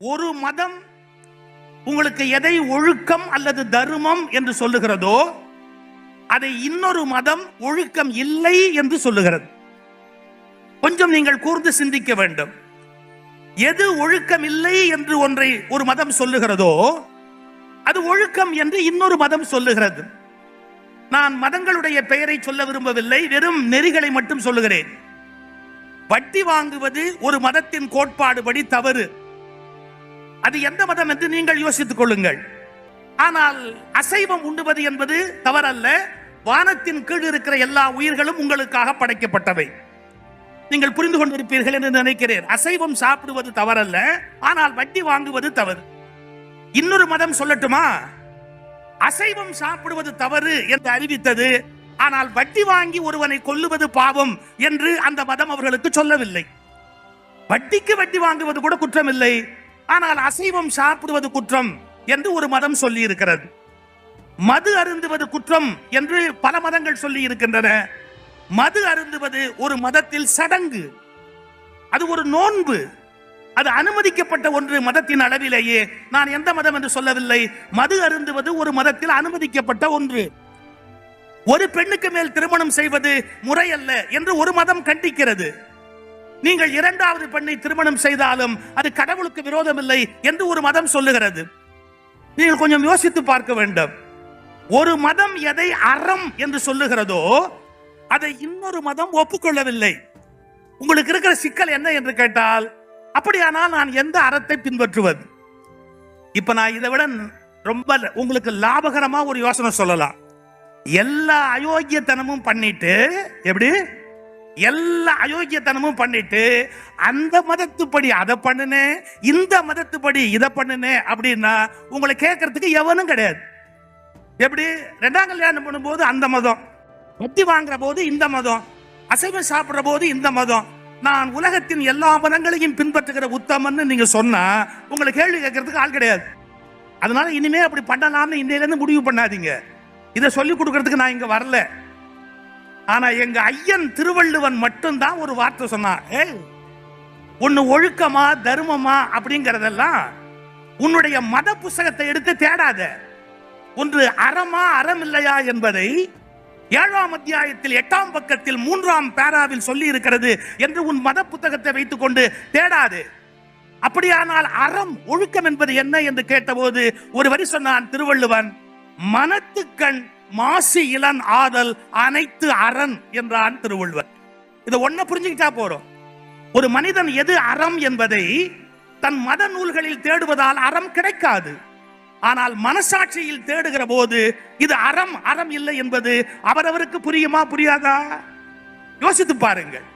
ஒரு மதம் உங்களுக்கு எதை ஒழுக்கம் அல்லது தர்மம் என்று சொல்லுகிறதோ அதை இன்னொரு மதம் ஒழுக்கம் இல்லை என்று சொல்லுகிறது. கொஞ்சம் நீங்கள் கூர்ந்து சிந்திக்க வேண்டும். எது ஒழுக்கம் இல்லை என்று ஒன்றை ஒரு மதம் சொல்லுகிறதோ அது ஒழுக்கம் என்று இன்னொரு மதம் சொல்லுகிறது. நான் மதங்களுடைய பெயரை சொல்ல விரும்பவில்லை வெறும் நெறிகளை மட்டும் சொல்லுகிறேன். வட்டி வாங்குவது ஒரு மதத்தின் கோட்பாடுபடி தவறு. அது எந்த மதம் என்று நீங்கள் யோசித்துக் கொள்ளுங்கள். ஆனால் அசைவம் உண்ணுவது என்பது தவறல்ல. வானத்தின் கீழ் இருக்கிற எல்லா உயிர்களும் உங்களுக்காக படைக்கப்பட்டவை. நீங்கள் புரிந்து கொண்டிருப்பீர்கள் என்று நினைக்கிறேன். அசைவம் சாப்பிடுவது தவறல்ல. ஆனால் வட்டி வாங்குவது தவறு. இன்னொரு மதம் சொல்லட்டுமா? அசைவம் சாப்பிடுவது தவறு என்று அறிவித்தது. ஆனால் வட்டி வாங்கி ஒருவனை கொல்லுவது பாவம் என்று அந்த மதம் அவர்களுக்கு சொல்லவில்லை. வட்டிக்கு வட்டி வாங்குவது கூட குற்றம் இல்லை ஆனால் அசைவம் சாப்பிடுவது குற்றம் என்று ஒரு மதம் சொல்லி இருக்கிறது மது அருந்துவது குற்றம் என்று பல மதங்கள் சொல்லி இருக்கின்றன மது அருந்துவது ஒரு மதத்தில் சடங்கு. அது ஒரு நோன்பு. அது அனுமதிக்கப்பட்ட ஒன்று மதத்தின் அளவிலேயே. நான் எந்த மதம் என்று சொல்லவில்லை. மது அருந்துவது ஒரு மதத்தில் அனுமதிக்கப்பட்ட ஒன்று. ஒரு பெண்ணுக்கு மேல் திருமணம் செய்வது முறையல்ல என்று ஒரு மதம் கண்டிக்கிறது. நீங்கள் இரண்டாவது பெண்ணை திருமணம் செய்தாலும் அது கடவுளுக்கு விரோதம் இல்லை என்று ஒரு மதம் சொல்லுகிறது. நீங்கள் கொஞ்சம் யோசித்து பார்க்க வேண்டும். ஒரு மதம் எதை அறம் என்று சொல்லுகிறதோ அதை இன்னொரு மதம் ஒப்புக்கொள்ளவில்லை. உங்களுக்கு இருக்கிற சிக்கல் என்ன என்று கேட்டால் அப்படியானால் நான் எந்த அறத்தை பின்பற்றுவது? இப்ப நான் இதை விட ரொம்ப உங்களுக்கு லாபகரமா ஒரு யோசனை சொல்லலாம். எல்லா அயோக்கியத்தனமும் பண்ணிட்டு எப்படி? எல்லா அயோக்கியத்தனமும் பண்ணிட்டு அந்த மதத்துப்படி அதை பண்ணுனேன் இந்த மதத்துப்படி இதை பண்ணுனேன் அப்படின்னா உங்களை கேட்கறதுக்கு எவனும் கிடையாது. எப்படி? ரெண்டாம் கல்யாணம் பண்ணும்போது அந்த மதம். வட்டி வாங்குற போது இந்த மதம். அசைவம் சாப்பிட்ற போது இந்த மதம். நான் உலகத்தின் எல்லா மதங்களையும் பின்பற்றுகிற உத்தமன்னு நீங்க சொன்னா உங்களை கேள்வி கேட்கறதுக்கு ஆள் கிடையாது. அதனால இனிமே அப்படி பண்ணலாம்னு இன்னையிலேருந்து முடிவு பண்ணாதீங்க. இதை சொல்லி கொடுக்கறதுக்கு நான் இங்க வரல. ஆனா எங்க ஐயன் திருவள்ளுவன் மட்டும்தான் ஒரு வார்த்தை சொன்னான். ஏய் ஒன்னு ஒழுக்கமா தர்மமா அப்படிங்கறதெல்லாம் உன்னுடைய மத புஸ்தகத்தை எடுத்து தேடாத. ஒன்று அறமா அறம் இல்லையா என்பதை ஏழாம் அத்தியாயத்தில் எட்டாம் பக்கத்தில் மூன்றாம் பேராவில் சொல்லி இருக்கிறது என்று உன் மத புத்தகத்தை வைத்துக்கொண்டு தேடாது. அப்படியானால் அறம் ஒழுக்கம் என்பது என்ன என்று கேட்டபோது ஒரு வரி சொன்னான் திருவள்ளுவன் மனத்துக்கண் மாசு இளன் ஆதல் அனைத்து அரண் என்றான் திருவள்ளுவர். இதை ஒன்ன புரிஞ்சுக்கிட்டா போறோம். ஒரு மனிதன் எது அறம் என்பதை தன் மத நூல்களில் தேடுவதால் அறம் கிடைக்காது. ஆனால் மனசாட்சியில் தேடுகிற போது இது அறம் அறம் இல்லை என்பது அவரவருக்கு புரியுமா புரியாதா? யோசித்து பாருங்கள்.